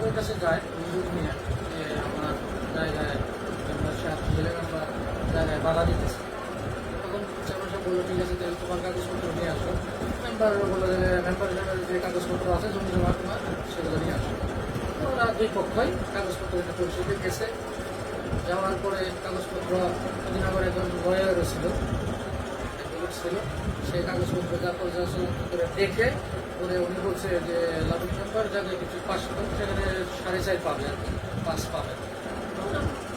সাহেবের কাছে যায় অভিযোগ নিয়ে, যে আমার জায়গায় মেম্বার জায়গায় বাধা দিতেছে। তখন চেয়ারম্যান সাহেব বলল, ঠিক আছে, তাহলে তোমার কাগজপত্র নিয়ে আসো। মেম্বার বলল যে মেম্বার যে কাগজপত্র আছে, জমি জমা তোমার, সেগুলো নিয়ে আসো। ওরা দুই পক্ষই কাগজপত্র এটা পরিশোধে গেছে। যাওয়ার পরে কাগজপত্র অধীনগর একজন লয়ার ছিল। একজন ছিল সেই কাগজপত্র যা পর্যালোচনা করে দেখে পরে উনি বলছে যে লাভের মেম্বার যাদের কিছু পাস করবে সেখানে সাড়ে চার পাবে আর পাস পাবে।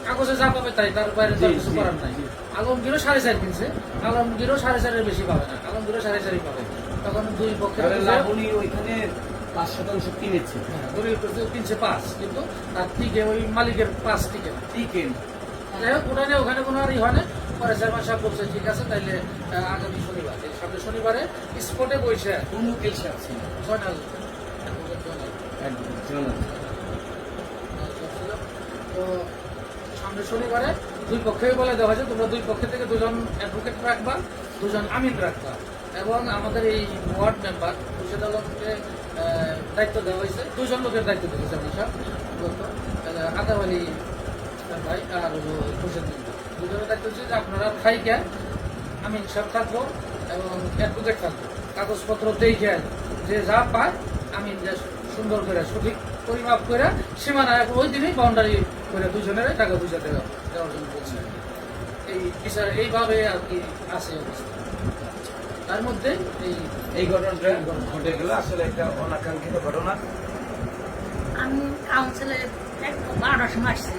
কাগজে যা পাবে তাই তার বাইরে জি, কিছু করার নাই। আলমগীরও সাড়ে চার কিনছে আলমগীরও সাড়ে চারের বেশি পাবে না আলমগীরও সাড়ে চারই পাবে। তখন দুই পক্ষের লাবণী ওইখানে পাঁচ শতাংশ কিনেছে। হ্যাঁ, কিনছে পাঁচ কিন্তু তার টিকে ওই মালিকের পাঁচ টিকে। না। টিকেন যাই হোক ওটা নিয়ে ওখানে কোনো আর ই হয় না। পরে চেয়ারম্যান সাহেব বলছে, ঠিক আছে, তাইলে আগামী শনিবার। সামনে শনিবারে স্পটে বইছে কোন সাহেব। তো সামনে শনিবারে দুই পক্ষেই বলে দেওয়া হয়েছে, তোমরা দুই পক্ষ থেকে দুজন অ্যাডভোকেট রাখবা, দুজন আমিন রাখবা। এবং আমাদের এই ওয়ার্ড মেম্বার খুরশেদ আলমকে দায়িত্ব দেওয়া হয়েছে। দুজন লোকের দায়িত্ব দিয়েছে আমি সব আদাব আলী ভাই আর খুরশেদ দুজনের দায়িত্ব হচ্ছে যে আপনারা খাইকা আমি সব থাকব এবং অ্যাডভোকেট থাকব। কাগজপত্র দেখে যে যা পায় আমি সুন্দর করে সঠিক পরিমাপ করে সীমানা ওই দিনই বাউন্ডারি করে দুজনের টাকা বুঝে দেওয়া দেওয়ার জন্য বলছে। এই বিচার এইভাবে আর কি আছে অবস্থা। তার মধ্যে এই এই ঘটনাটা ঘটে গেল আসলে একটা অনাকাঙ্ক্ষিত ঘটনা। আমি কাউন্সিলে এক বারোটার সময় আসছি।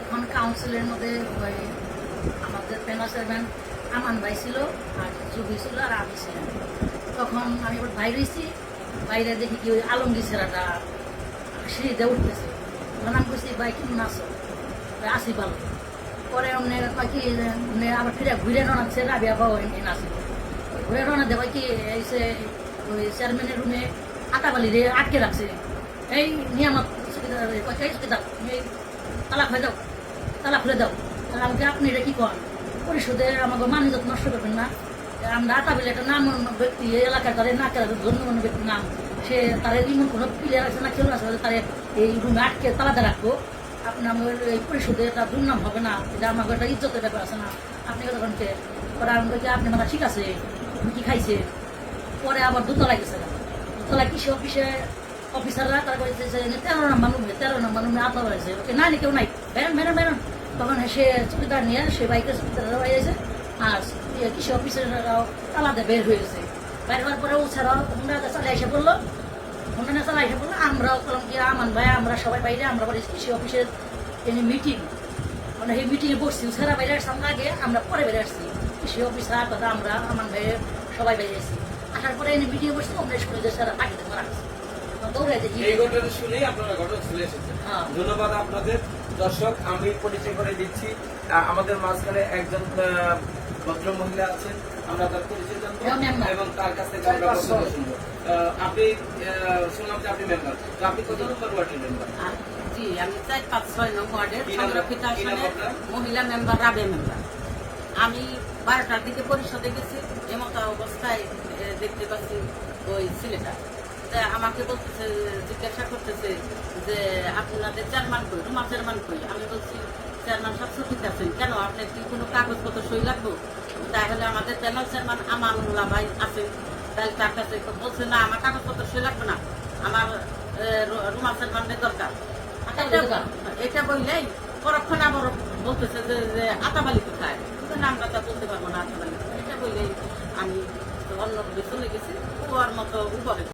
তখন কাউন্সিলের মধ্যে আমাদের প্যানেল চেয়ারম্যান আমান ভাই ছিল আর জুবি ছিল আর আমি ছিলাম। তখন আমি এবার বাইরে এসেছি। বাইরে দেখি কি ওই আলমগীর ছেলেটা সিঁড়িতে উঠতেছে। তখন আমি বলছি ভাই কেমন ভাই, আসি ভালো। পরে কয় কি অমনে আবার ফিরে ঘুরে রওনাচ্ছে রাবিয়া বাবু এনে আসি ঘুরে রওনা দেওয়া কি এসে ওই চেয়ারম্যানের রুমে আটাবালি রে আটকে রাখছে। এই কয়, এই সুবিধা, এই তালা খুলে দাও তালা খুলে দাও। আমাকে আপনি এটা কি করেন? পরিষদে আমাকে মানিজত নষ্ট করবেন না। আমরা আটাবিলে একটা নাম ব্যক্তি এলাকার তাদের না কেন ধন্যবাদ ব্যক্তির নাম। সে তার এমন কোনো প্লেয়ার আছে না খেলোয়াড় আছে তার এই রুমে আটকে তালাতে রাখব। আপনি আমার এই পরিষদে একটা দুর্নাম হবে না, এটা আমাকে একটা ইজ্জতের ব্যাপার আছে না। আপনি কথা বলতে পরে আমি বলছি, আপনি মানে ঠিক আছে তুমি কি খাইছে? পরে আবার দোতলায় গেছে। দোতলায় কৃষি অফিসে অফিসাররা তারা বলছে যে, তেরো নম্বর রুমে, তেরো নম্বর রুমে আতলা হয়েছে। ওকে না নি কেউ নাই। ম্যাডাম সে চুকিদার নিয়ে সে বাইকে চুকিদার হয়েছে। আর ইয়ে কৃষি অফিসাররাও আলাদা বের হয়েছে। বের হওয়ার পরে ও ছাড়াও হুন্ডা চালে এসে বলল হুন্ডা চালা এসে বলল আমরাও করলাম কি আমান ভাই আমরা সবাই বাইরে আমরা বলি কৃষি অফিসের এনে মিটিং আমরা এই মিটিংয়ে বসছি। সারা বাইরে আসতাম আগে আমরা পরে বেরিয়ে আসছি। কৃষি অফিসার কথা আমরা আমার ভাইয়ের সবাই বেরিয়ে আসছি। আসার পরে এনে মিটিংয়ে বসছি আমরা স্কুলে যে সারা পাখিতে মারা গেছে দৌড়ে দেখি এই ঘটনা শুনেই আপনারা ঘটনা চলে এসেছেন। হ্যাঁ। ধন্যবাদ আপনাদের। দর্শক আমি পরিচয় করে দিচ্ছি। আমাদের মাঝখানে একজন ভদ্র মহিলা আছেন। আমরা তার পরিচয় জানব এবং তার কাছ থেকে আমরা শুনব। আপনি শুনলাম যে আপনি মেম্বার তো আপনি কত নম্বর ওয়ার্ডের মেম্বার জি আমি চার পাঁচ ছয় নং ওয়ার্ডের সংরক্ষিত আসনের মহিলা মেম্বার রাবে মেম্বার আমি বারোটার দিকে পরিষদে গেছি এমতো অবস্থায় দেখতে পাচ্ছি ওই ছেলেটা। তা আমাকে বলতেছে জিজ্ঞাসা করতেছে যে আপনাদের চেয়ারম্যান কই রুমা চেয়ারম্যান কই? আমি বলছি চেয়ারম্যান সব ছুটিতে আছেন। কেন? আপনার কি কোনো কাগজপত্র সই লাগবো? তাহলে আমাদের চেয়ারম্যান আমানুল্লাহ ভাই আছেন। তাহলে তার কাছে বলছে না আমার কাগজপত্র সই লাগবে না। আমার এ, রু- রুমা চেয়ারম্যানের দরকার। এটা এটা বললেই পরক্ষণ আবার বলতেছে যে যে আতাবালি কোথায়? নামটা তা বলতে পারব না আতাবালি। এটা বললেই আমি অন্য চলে গেছি ও আর মতো উপরে